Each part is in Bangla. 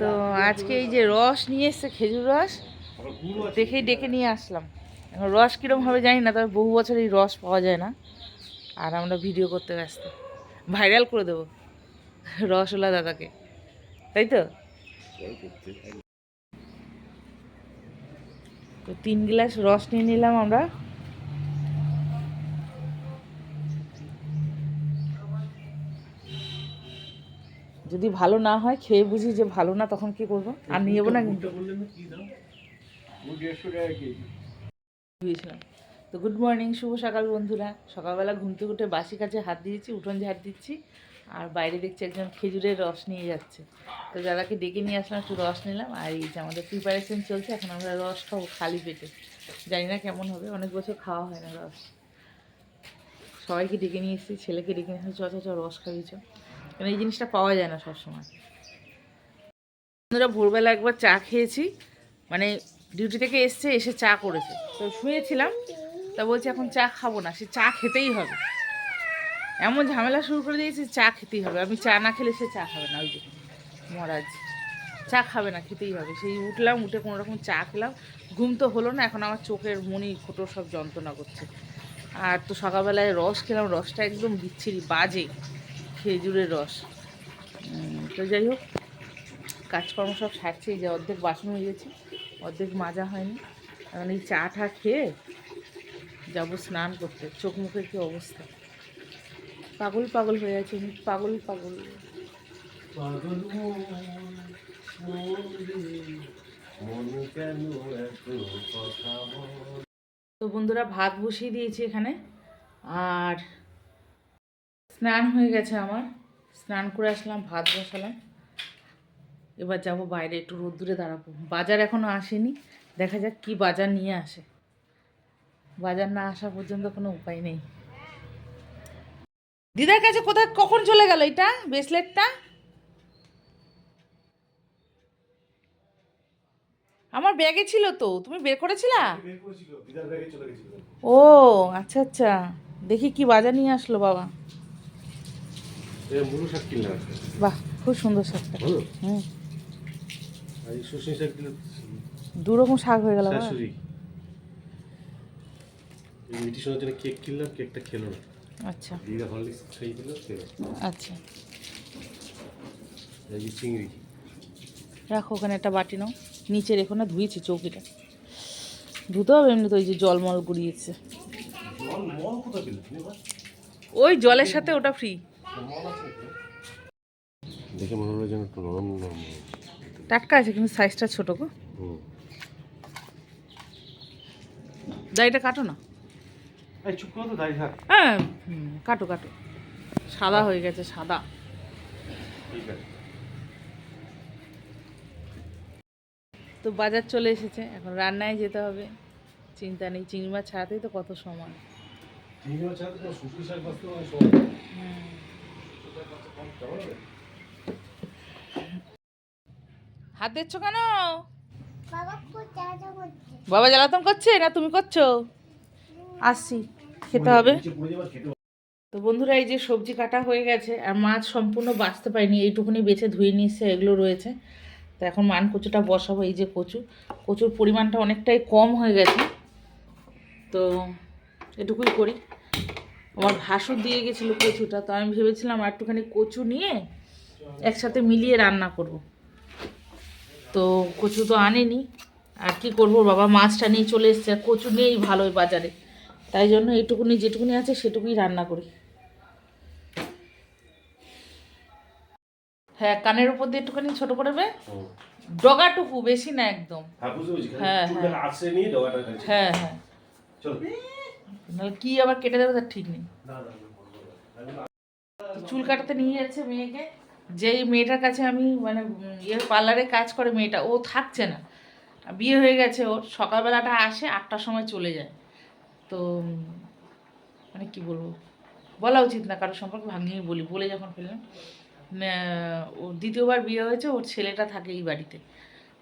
তো আজকে এই যে রস নিয়ে এসছে, খেজুর রস, দেখেই ডেকে নিয়ে আসলাম। এখন রস কীরকম হবে জানি না, তবে বহু বছর এই রস পাওয়া যায় না। আর আমরা ভিডিও করতে ব্যস্ত। ভাইরাল করে দেবো রসওয়ালা দাদাকে। তাই তো? তো তিন গ্লাস রস নিয়ে নিলাম আমরা। যদি ভালো না হয় খেয়ে বুঝি যে ভালো না তখন কি করব? আর নিয়ে যাব না কিন্তু। দিয়েছিলাম। তো গুড মর্নিং শুভ সকাল বন্ধুরা। সকালবেলা ঘুম থেকে উঠে বাসি কাছে হাত দিয়েছি উঠোন ঝাড় দিচ্ছি আর বাইরে দেখছি একজন খেজুরের রস নিয়ে যাচ্ছে। তো দাদাকে ডেকে নিয়ে আসলাম একটু রস নিলাম আর এই যে আমাদের প্রিপারেশন চলছে এখন আমরা রস খাব খালি পেটে। জানি না কেমন হবে অনেক বছর খাওয়া হয় না রস। সবাইকে ডেকে নিয়ে এসেছি ছেলেকে ডেকে নিয়ে এসেছি চ চ চ রস চ। কারণ এই জিনিসটা পাওয়া যায় না সবসময়। বন্ধুরা, ভোরবেলা একবার চা খেয়েছি। মানে ডিউটি থেকে এসছে, এসে চা করেছে। তো শুয়েছিলাম, তা বলছি এখন চা খাব না, সে চা খেতেই হবে। এমন ঝামেলা শুরু করে দিয়েছে, চা খেতেই হবে। আমি চা না খেলে সে চা খাবে না, ওই যে মহারাজ। চা খাবে না, খেতেই হবে। সেই উঠলাম, উঠে কোনো রকম চা খেলাম। ঘুম তো হলো না, এখন আমার চোখের মনি ফোটো সব যন্ত্রণা করছে। আর তো সকালবেলায় রস খেলাম, রসটা একদম বিচ্ছিরি, বাজে। খেজুরের রস। তো যাই হোক কাজকর্ম সব সারছে এই যে অর্ধেক বাসন হয়ে গেছে অর্ধেক মাজা হয়নি। এখন এই চা টা খেয়ে যাব স্নান করতে চোখ মুখের কি অবস্থা? পাগল পাগল হয়ে আছে পাগল পাগল। তো বন্ধুরা ভাত বসিয়ে দিয়েছি এখানে আর স্নান হয়ে গেছে আমার। স্নান করে আসলাম ভাত বসালাম। এবার যাব বাইরে একটু রোদ্দুরে দাঁড়াবো। বাজার এখনও আসেনি। দেখা যাক কি বাজার নিয়ে আসে। বাজার না আসা পর্যন্ত কোনো উপায় নেই। দিদার কাছে কোথায় কখন চলে গেল এটা? ব্রেসলেটটা? আমার ব্যাগে ছিল তো তুমি বের করেছিলা? ও আচ্ছা আচ্ছা। দেখি কি বাজার নিয়ে আসলো বাবা। মুলু শাক কিনলাম বাহ খুব সুন্দর শাকটা। হুম। আর শাক দিলে দু রকম শাক হয়ে গেল শাশুড়ি। মিটি সোনার জন্য কেক কিনলাম কেকটা খেলো না। আচ্ছা। দিদা হরলিক্স খাইয়ে দিল আচ্ছা। এই চিংড়ি। রাখো ওখানে একটা বাটি নাও। নিচে রেখো না ধুয়েছি চৌকিটা। ধুতে হবে এমনি তো ওই যে জলমল গুড়িয়েছে? ওই জলের সাথে ওটা ফ্রি দেখে মনে হলো যেন একটু নরম নরম টাটকা আছে কিন্তু সাইজটা ছোটো গো। দাড়িটা কাটো না। হ্যাঁ কাটো কাটো। সাদা হয়ে গেছে সাদা। ঠিক আছে। তো বাজার চলে এসেছে এখন রান্নায় যেতে হবে। চিন্তা নেই চিংড়ি মাছ ছাড়াতেই তো কত সময়। চিংড়ি মাছ ছাড়া তো শাক বাঁচতে সময়। হাত দিচ্ছ কেন? বাবা জ্বালাতন করছে না তুমি করছ? আসছি খেতে হবে। তো বন্ধুরা এই যে সবজি কাটা হয়ে গেছে আর মাছ সম্পূর্ণ বাঁচতে পারিনি এইটুকুনি বেছে ধুয়ে নিচ্ছে এগুলো রয়েছে। তো এখন মান কচুটা বসাবো এই যে কচু। কচুর পরিমাণটা অনেকটাই কম হয়ে গেছে। তো এটুকুই করি। আমার ভাসুর দিয়ে গেছিল কচুটা তো আমি ভেবেছিলাম আর একটুখানি কচু নিয়ে একসাথে মিলিয়ে রান্না করব। তো কচু তো আনেনি আর কি করব বাবা মাছটা নিয়ে চলে এসছে আর কচু নেই ভালোই বাজারে। তাই জন্য এইটুকুনি যেটুকুনি আছে সেটুকুই রান্না করি। হ্যাঁ কানের উপর দিয়ে একটুখানি ছোট করবে হুম। ডগাটুকু বেশি না একদম। হ্যাঁ হ্যাঁ, হ্যাঁ। হ্যাঁ নাহলে কি আবার কেটে দেবে তার ঠিক নেই। চুল কাটাতে নিয়ে যাচ্ছে মেয়েকে। যেই মেয়েটার কাছে আমি মানে ইয়ে পার্লারে কাজ করে মেয়েটা ও থাকছে না। বিয়ে হয়ে গেছে ওর সকালবেলাটা আসে আটটার সময় চলে যায়। তো মানে কি বলব? বলা উচিত না কারোর সম্পর্কে ভাঙিয়ে বলি বলে যখন ফেললাম। ওর দ্বিতীয়বার বিয়ে হয়েছে ওর ছেলেটা থাকে এই বাড়িতে।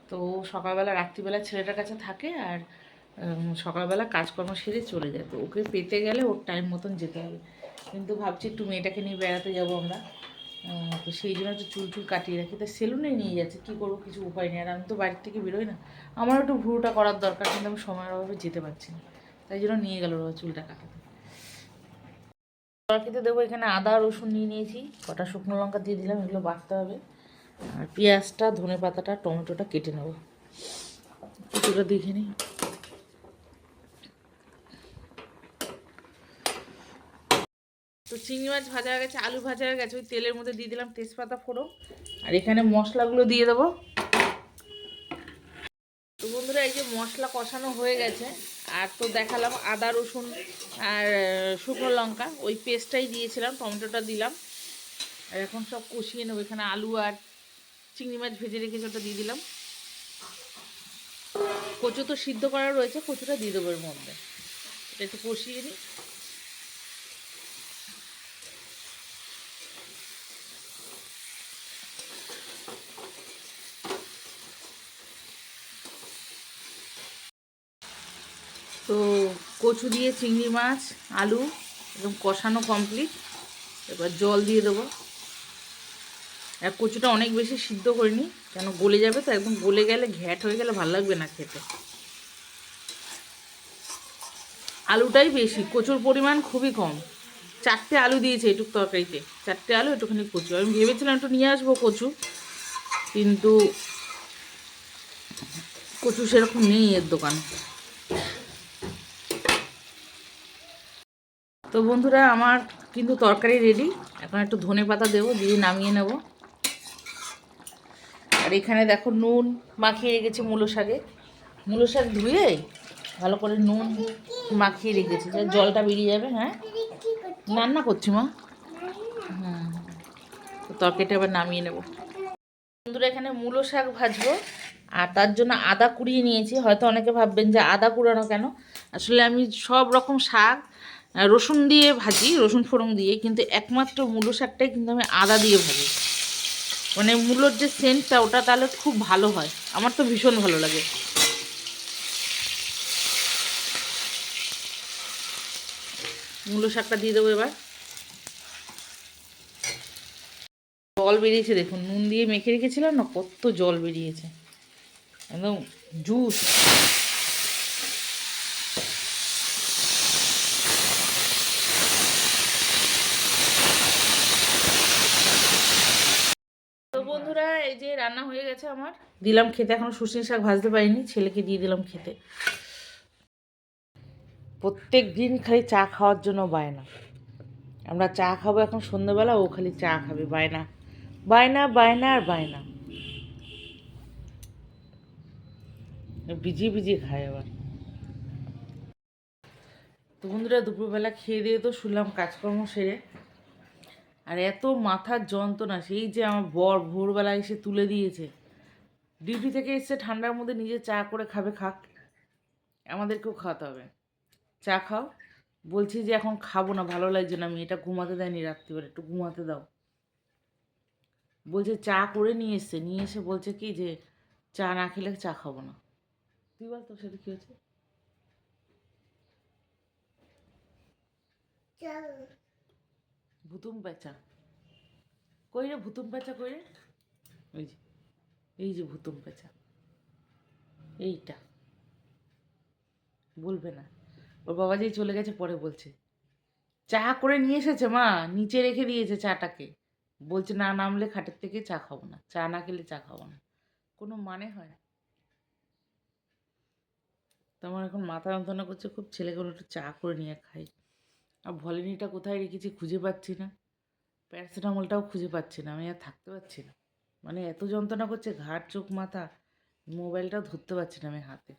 তো ও সকালবেলা রাত্রিবেলা ছেলেটার কাছে থাকে আর সকালবেলা কাজকর্ম সেরে চলে যায়। তো ওকে পেতে গেলে ওর টাইম মতন যেতে হবে। কিন্তু ভাবছি একটু মেয়েটাকে নিয়ে বেড়াতে যাব আমরা। তো সেই জন্য একটু চুল চুল কাটিয়ে রাখি। তা সেলুনে নিয়ে যাচ্ছে। কী করব? কিছু উপায় নেই। আর আমি তো বাড়ির থেকে বেরোই না। আমারও একটু ভুরুটা করার দরকার, কিন্তু আমি সময়ের অভাবে যেতে পারছি না। তাই জন্য নিয়ে গেল চুলটা কাটাতে। তরকারিতে দেবো এখানে আদা, রসুন নিয়ে নিয়েছি। কটা শুকনো লঙ্কা দিয়ে দিলাম, এগুলো বাড়তে হবে। আর পেঁয়াজটা ধনে পাতাটা টমেটোটা কেটে নেব। কিছুটা দেখে নিই। তো চিংড়ি মাছ ভাজা হয়ে গেছে, আলু ভাজা হয়ে গেছে, ওই তেলের মধ্যে দিয়ে দিলাম তেজপাতা, ফোড়ন। আর এখানে মশলাগুলো দিয়ে দেবো। তো বন্ধুরা, এই যে মশলা কষানো হয়ে গেছে, আর তো দেখালাম আদা, রসুন আর শুকনো লঙ্কা, ওই পেস্টটাই দিয়েছিলাম, টমেটোটা দিলাম। আর এখন সব কষিয়ে নেব, এখানে আলু আর চিংড়ি মাছ ভেজে রেখেছি, ওটা দিয়ে দিলাম। কচু তো সিদ্ধ করা রয়েছে, কচুটা দিয়ে দেবো এর মধ্যে। এটা একটু কষিয়ে নিই তো কচু দিয়ে চিংড়ি মাছ, আলু, একদম কষানো কমপ্লিট এবার জল দিয়ে দেবো। আর কচুটা অনেক বেশি সিদ্ধ করিনি কেন গলে যাবে তো, একদম গলে গেলে, ঘ্যাট হয়ে গেলে ভালো লাগবে না খেতে। আলুটাই বেশি, কচুর পরিমাণ খুবই কম। চারটে আলু দিয়েছে এটুক তরকারিতে, চারটে আলু একটুখানি কচু। আমি ভেবেছিলাম একটু নিয়ে আসব কচু, কিন্তু কচু সেরকম নেই এর দোকানে। তো বন্ধুরা, আমার কিন্তু তরকারি রেডি এখন একটু ধনে পাতা দেবো, দিয়ে নামিয়ে নেব। আর এখানে দেখো নুন মাখিয়ে রেখেছি মূলো শাকে। মূলো শাক ধুয়ে ভালো করে নুন মাখিয়ে রেখেছি। জলটা বেরিয়ে যাবে হ্যাঁ? রান্না করছি মা। হুম। তরকারিটা আবার নামিয়ে নেব। বন্ধুরা, এখানে মূলো শাক ভাজবো। আর তার জন্য আদা কুড়িয়ে নিয়েছি। হয়তো অনেকে ভাববেন যে আদা কুড়ানো কেন? আসলে আমি সব রকম শাক রসুন দিয়ে ভাজি, রসুন ফোড়ন দিয়ে, কিন্তু একমাত্র মূলো শাকটাই কিন্তু আমি আদা দিয়ে ভাজি। মানে মূলোর যে সেন্টটা, ওটা তাহলে খুব ভালো হয়। আমার তো ভীষণ ভালো লাগে। মূলো শাকটা দিয়ে দেবো এবার। জল বেরিয়েছে, দেখুন, নুন দিয়ে মেখে রেখেছিলাম না, কত জল বেরিয়েছে। একদম জুস তো বন্ধুরা এই যে রান্না হয়ে গেছে আমার। দিলাম খেতে, এখনও শুশনি শাক ভাজতে পারিনি, ছেলেকে দিয়ে দিলাম খেতে। প্রত্যেক দিন খালি চা খাওয়ার জন্য বায়না। আমরা চা খাব এখন সন্ধ্যেবেলা, ও খালি চা খাবে, বায়না। বায়না বায়না আর বায়না। বিজিয়ে বিজিয়ে খায় আবার। তো বন্ধুরা, দুপুরবেলা খেয়ে দিয়ে তো শুনলাম কাজকর্ম সেরে। আর এত মাথার যন্ত্রণা, সেই যে আমার বর ভোরবেলা এসে তুলে দিয়েছে। ডিউটি থেকে এসে ঠান্ডার মধ্যে নিজে চা করে খাবে, খাক। আমাদেরকেও খাওয়াতে হবে। চা খাও। বলছি যে এখন খাব না, ভালো লাগছে না আমি এটা ঘুমাতে দেয়নি রাত্রিবেলা, একটু ঘুমাতে দাও। বলছে চা করে নিয়ে এসছে, নিয়ে এসে বলছে কি যে চা না খেলে চা খাব না। তুই বল তোর সাথে কী হয়েছে? ভুতুম পেঁচা। কই রে ভুতুম পেঁচা কই রে? ওই যে, এই যে ভুতুম পেঁচা। এইটা। বলবে না। ওর বাবা যেই চলে গেছে পরে বলছে। চা করে নিয়ে এসেছে মা, নিচে রেখে দিয়েছে চাটাকে। বলছে, না নামলে খাটের থেকে চা খাব না। চা না খেলে চা খাব না। কোনো মানে হয় তো আমার এখন মাথা যন্ত্রণা করছে, খুব ছেলেগুলো একটু চা করে নিয়ে খাই। ভলিনিটা কোথায় রেখেছি খুঁজে পাচ্ছি না। প্যারাসিটামলটাও খুঁজে পাচ্ছি না, আমি আর থাকতে পারছি না। মানে এত যন্ত্রণা করছে, ঘাড়, চোখ, মাথা, মোবাইলটাও ধরতে পারছি না আমি হাতে।